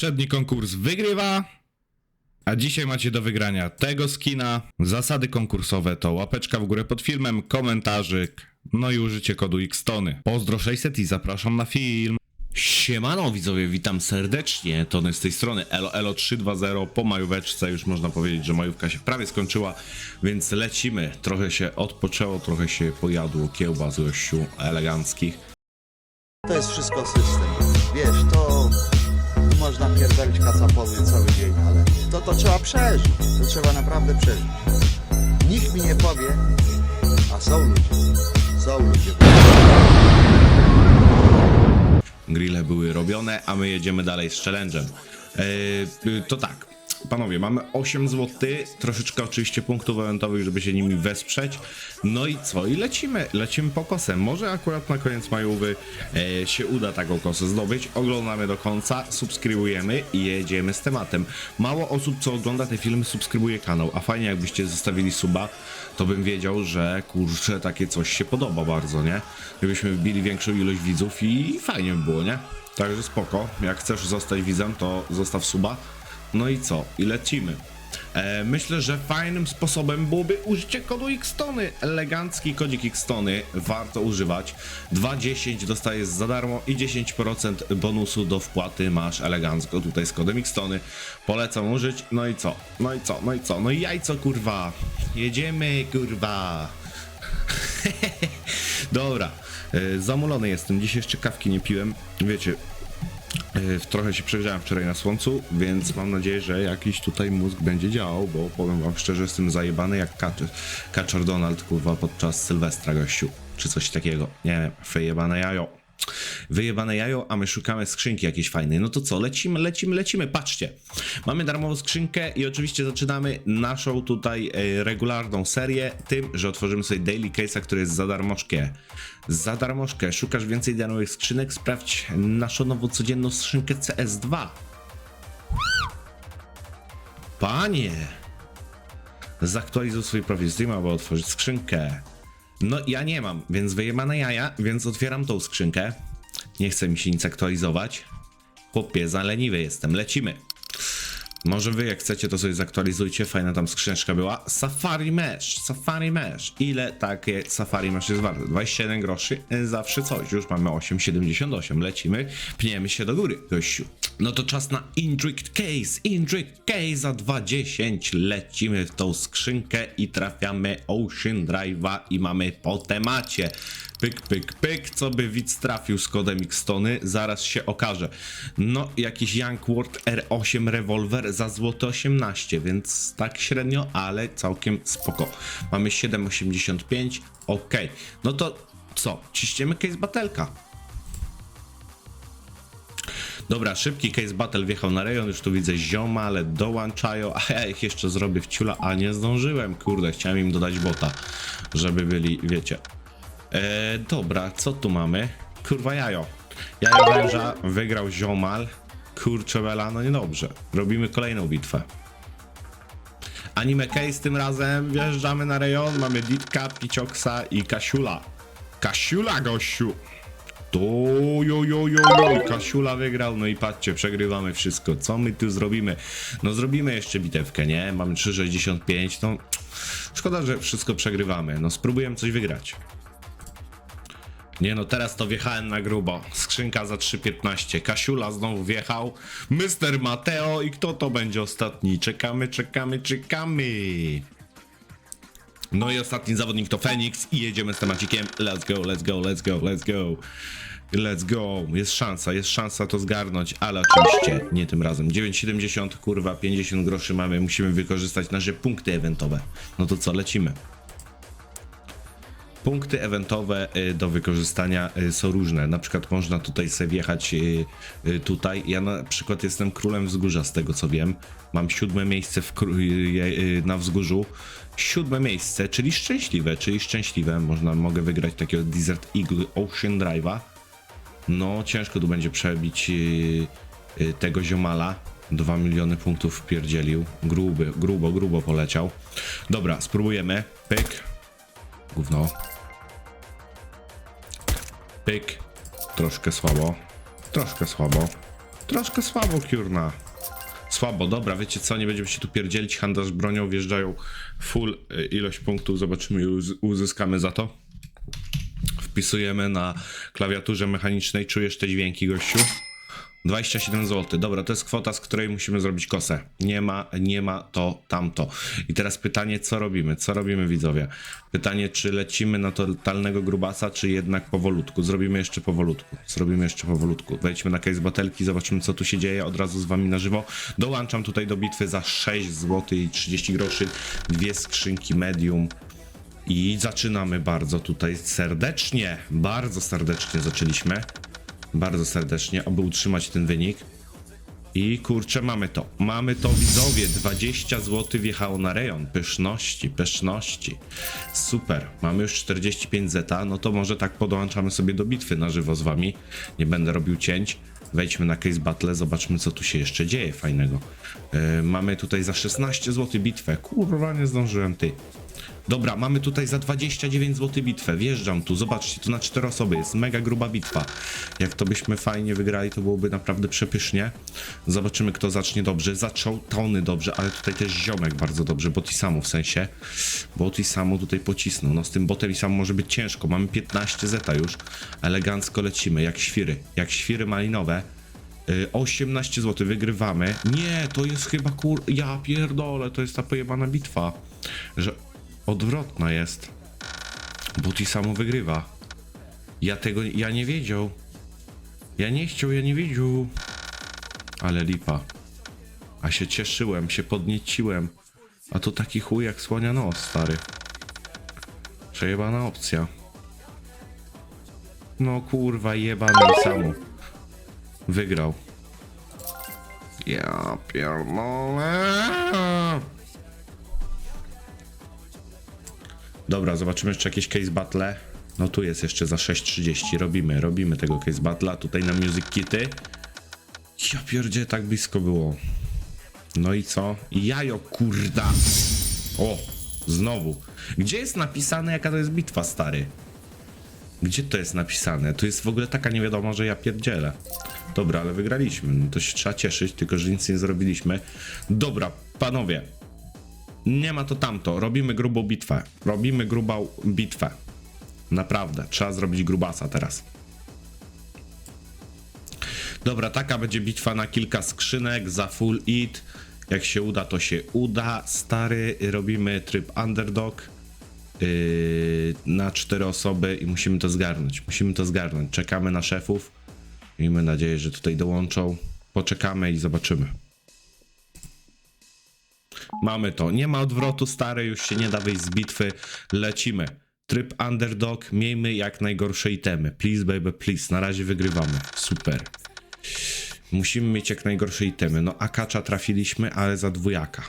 Poprzedni konkurs wygrywa, a dzisiaj macie do wygrania tego skina. Zasady konkursowe to łapeczka w górę pod filmem, komentarzyk, no i użycie kodu XTONY. Pozdro 600 i zapraszam na film. Siemano widzowie, witam serdecznie, Tony z tej strony, Elo Elo 320 po majóweczce, już można powiedzieć, że majówka się prawie skończyła, więc lecimy, trochę się odpoczęło, trochę się pojadło kiełbas gościu eleganckich. To jest wszystko system. Wiesz, to można pierdolić kacapowy cały dzień, ale to, to trzeba przeżyć. To trzeba naprawdę przeżyć. Nikt mi nie powie, a są ludzie. Są ludzie. grille były robione, a my jedziemy dalej z challenge'em. Eee, to tak, panowie, mamy 8 zł, troszeczkę oczywiście punktów eventowych, żeby się nimi wesprzeć. No i co? I lecimy, lecimy po kosę. Może akurat na koniec majówy e, się uda taką kosę zdobyć. Oglądamy do końca, subskrybujemy i jedziemy z tematem. Mało osób, co ogląda te filmy, subskrybuje kanał, a fajnie jakbyście zostawili suba, to bym wiedział, że kurczę, takie coś się podoba bardzo, nie? Gdybyśmy wbili większą ilość widzów i fajnie by było, nie? Także spoko, jak chcesz zostać widzem, to zostaw suba. No i co? I lecimy. E, myślę, że fajnym sposobem byłoby użycie kodu Xtony. Elegancki kodzik Xtony warto używać. 2,10 dostajesz za darmo i 10% bonusu do wpłaty masz elegancko tutaj z kodem Xtony. Polecam użyć. No i co? No i co? No i co? No i jajco kurwa. Jedziemy kurwa. Dobra. E, zamulony jestem. Dzisiaj jeszcze kawki nie piłem. Wiecie, Trochę się przegrzałem wczoraj na słońcu, więc mam nadzieję, że jakiś tutaj mózg będzie działał, bo powiem wam szczerze, jestem zajebany jak kaczor, Donald, kurwa, podczas Sylwestra, gościu, czy coś takiego. Nie wiem, wyjebane jajo. Wyjebane jajo, a my szukamy skrzynki jakiejś fajnej. No to co, lecimy, lecimy, lecimy. Patrzcie, mamy darmową skrzynkę i oczywiście zaczynamy naszą tutaj e, regularną serię tym, że otworzymy sobie daily case'a, który jest za darmożkę. Za darmożkę. Szukasz więcej darmowych skrzynek? Sprawdź naszą nową codzienną skrzynkę CS2. Panie! Zaktualizuj swój profil Steam, aby otworzyć skrzynkę. No ja nie mam, więc wyjebane jaja, więc otwieram tą skrzynkę. Nie chce mi się nic aktualizować. Chłopie, za leniwy jestem. Lecimy. Może wy jak chcecie to sobie zaktualizujcie, fajna tam skrzyneczka była. Safari Mesh, Safari Mesh. Ile takie Safari Mesh jest warte? 27 groszy, zawsze coś. Już mamy 8,78, lecimy, pniemy się do góry, gościu. No to czas na Intrigued Case, Intrigued Case za 2,10. Lecimy w tą skrzynkę i trafiamy Ocean Drive'a i mamy po temacie. Pyk, pyk, pyk, co by widz trafił z kodem Xtony, zaraz się okaże. No, jakiś Youngword R8 rewolwer za złote 18, więc tak średnio, ale całkiem spoko. Mamy 7,85, ok. No to co, ciśniemy case batelka. Dobra, szybki case battle wjechał na rejon, już tu widzę zioma, ale dołączają, a ja ich jeszcze zrobię w ciula, a nie zdążyłem, kurde, chciałem im dodać bota, żeby byli, wiecie. E, dobra, co tu mamy? Kurwa jajo. Jajo węża, wygrał ziomal. Kurczę wela, no niedobrze. Robimy kolejną bitwę. Anime case tym razem, wjeżdżamy na rejon, mamy Ditka, Picioksa i Kasiula. Kasiula, gościu! To jo, jo, jo, jo, Kasiula wygrał, no i patrzcie, przegrywamy wszystko. Co my tu zrobimy? No zrobimy jeszcze bitewkę, nie? Mamy 3,65, no szkoda, że wszystko przegrywamy. No spróbujemy coś wygrać. Nie no, teraz to wjechałem na grubo. Skrzynka za 3,15. Kasiula znowu wjechał. Mr. Mateo i kto to będzie ostatni? Czekamy, czekamy, czekamy. No i ostatni zawodnik to Fenix i jedziemy z temacikiem. Let's go, let's go, let's go, let's go. Let's go. Jest szansa, jest szansa to zgarnąć, ale oczywiście nie tym razem. 9,70, kurwa, 50 groszy mamy. Musimy wykorzystać nasze punkty eventowe. No to co, lecimy. Punkty eventowe y, do wykorzystania y, są różne. Na przykład można tutaj sobie wjechać y, tutaj. Ja na przykład jestem królem wzgórza, z tego co wiem. Mam siódme miejsce na wzgórzu. Siódme miejsce, czyli szczęśliwe, czyli szczęśliwe. Można, mogę wygrać takiego Desert Eagle Ocean Drive'a. No, ciężko tu będzie przebić tego ziomala. 2 miliony punktów wpierdzielił. Gruby, grubo, grubo poleciał. Dobra, spróbujemy. Pyk. Gówno. Pyk. Troszkę słabo. Troszkę słabo. troszkę słabo, Kiurna. Słabo, dobra, wiecie co, nie będziemy się tu pierdzielić, handlarz bronią, wjeżdżają full y, ilość punktów, zobaczymy uzyskamy za to. Wpisujemy na klawiaturze mechanicznej, czujesz te dźwięki, gościu? 27 zł. Dobra, to jest kwota, z której musimy zrobić kosę. Nie ma, nie ma to, tamto. I teraz pytanie, co robimy? Co robimy, widzowie? Pytanie, czy lecimy na totalnego grubasa, czy jednak powolutku? Zrobimy jeszcze powolutku. Zrobimy jeszcze powolutku. Wejdźmy na case batelki, zobaczymy, co tu się dzieje. Od razu z wami na żywo. Dołączam tutaj do bitwy za 6 zł i 30 groszy. Dwie skrzynki medium. I zaczynamy bardzo tutaj serdecznie, bardzo serdecznie zaczęliśmy. Bardzo serdecznie, aby utrzymać ten wynik. I kurczę, mamy to. Mamy to widzowie. 20 zł wjechało na rejon. Pyszności, pyszności. Super. Mamy już 45 zeta. No to może tak podłączamy sobie do bitwy na żywo z wami. Nie będę robił cięć. Wejdźmy na case battle, zobaczmy co tu się jeszcze dzieje fajnego. Yy, mamy tutaj za 16 zł bitwę. Kurwa, nie zdążyłem ty. Dobra, mamy tutaj za 29 zł bitwę. Wjeżdżam tu, zobaczcie, tu na 4 osoby jest mega gruba bitwa. Jak to byśmy fajnie wygrali, to byłoby naprawdę przepysznie. Zobaczymy, kto zacznie dobrze. Zaczął Tony dobrze, ale tutaj też ziomek bardzo dobrze, bo samo w sensie. Bo samo tutaj pocisnął. No z tym botem i sam może być ciężko. Mamy 15 zeta już. Elegancko lecimy, jak świry. Jak świry malinowe. Y, 18 zł, wygrywamy. Nie, to jest chyba kur... Ja pierdolę, to jest ta pojebana bitwa. Że odwrotna jest. Buti samo wygrywa. Ja tego, ja nie wiedział. Ja nie chciał, ja nie wiedział. Ale lipa. A się cieszyłem, się podnieciłem. A to taki chuj jak słonia nos, stary. Przejebana opcja. No kurwa, jebany samu. Wygrał. Ja pierdolę. Dobra, zobaczymy jeszcze jakieś case battle. No tu jest jeszcze za 6.30. Robimy, robimy tego case battle'a. Tutaj na music kity. Ja pierdzie, tak blisko było. No i co? Jajo, kurda. O, znowu. Gdzie jest napisane, jaka to jest bitwa, stary? Gdzie to jest napisane? Tu jest w ogóle taka niewiadoma, że ja pierdzielę. Dobra, ale wygraliśmy. No to się trzeba cieszyć, tylko że nic nie zrobiliśmy. Dobra, panowie. Nie ma to tamto. Robimy grubą bitwę. Robimy grubą bitwę. Naprawdę. Trzeba zrobić grubasa teraz. Dobra, taka będzie bitwa na kilka skrzynek za full it. Jak się uda, to się uda. Stary, robimy tryb underdog yy, na cztery osoby i musimy to zgarnąć. Musimy to zgarnąć. Czekamy na szefów. Miejmy nadzieję, że tutaj dołączą. Poczekamy i zobaczymy. Mamy to. Nie ma odwrotu, stary, już się nie da wyjść z bitwy. Lecimy. Tryb underdog, miejmy jak najgorsze itemy. Please, baby, please. Na razie wygrywamy. Super. Musimy mieć jak najgorsze itemy. No, akacza trafiliśmy, ale za dwójaka.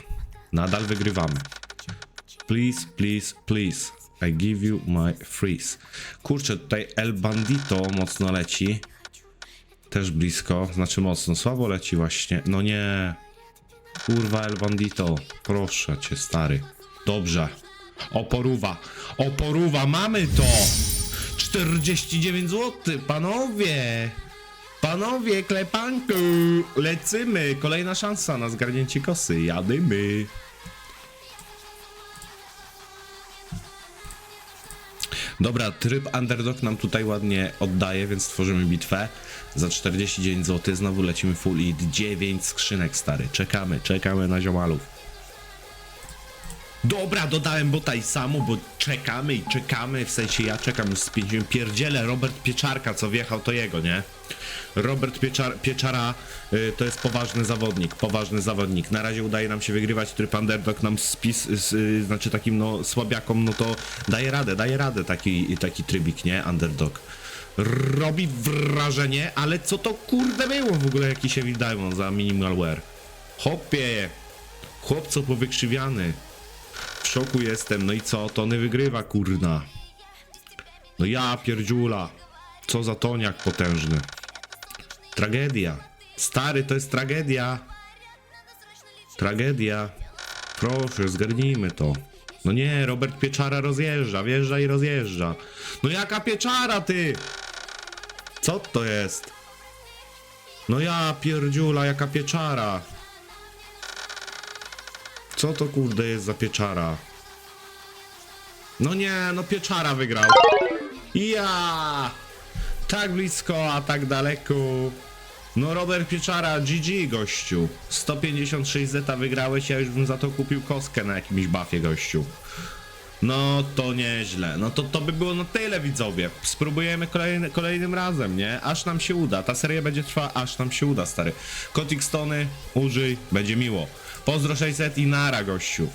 Nadal wygrywamy. Please, please, please. I give you my freeze. Kurczę, tutaj El Bandito mocno leci. Też blisko, znaczy mocno. Słabo leci właśnie. No nie. Kurwa El Bandito. Proszę cię, stary. Dobrze. Oporuwa. Oporuwa, mamy to! 49 zł, panowie! Panowie, klepanku! Lecymy! Kolejna szansa na zgarnięcie kosy. Jadymy! Dobra, tryb underdog nam tutaj ładnie oddaje, więc tworzymy bitwę. Za 49 zł znowu lecimy full i 9 skrzynek stary. Czekamy, czekamy na ziomalów. Dobra, dodałem bota i samu, bo czekamy i czekamy, w sensie ja czekam już z pięciu pierdziele, Robert Pieczarka, co wjechał, to jego, nie? Robert Pieczar, Pieczara y, to jest poważny zawodnik, poważny zawodnik. Na razie udaje nam się wygrywać, tryb underdog nam spis, y, znaczy takim no słabiakom, no to daje radę, daje radę taki, taki trybik, nie? Underdog. Robi wrażenie, ale co to kurde było w ogóle jakiś Evil Diamond za minimalware? Hopie, chłopco powykrzywiany. W szoku jestem, no i co? Tony wygrywa, kurna. No ja pierdziula. Co za toniak potężny. Tragedia. Stary, to jest tragedia. Tragedia. Proszę, zgarnijmy to. No nie, Robert Pieczara rozjeżdża, wjeżdża i rozjeżdża. No jaka pieczara, ty? Co to jest? No ja pierdziula, jaka pieczara. Co to kurde jest za pieczara? No nie, no pieczara wygrał. Ja! Tak blisko, a tak daleko. No Robert Pieczara, GG gościu. 156 zeta wygrałeś, ja już bym za to kupił kostkę na jakimś buffie gościu. No to nieźle. No to to by było na tyle widzowie. Spróbujemy kolejny, kolejnym razem, nie? Aż nam się uda. Ta seria będzie trwała, aż nam się uda, stary. Kotik Stony, użyj, będzie miło. Pozdro 600 i nara gościu.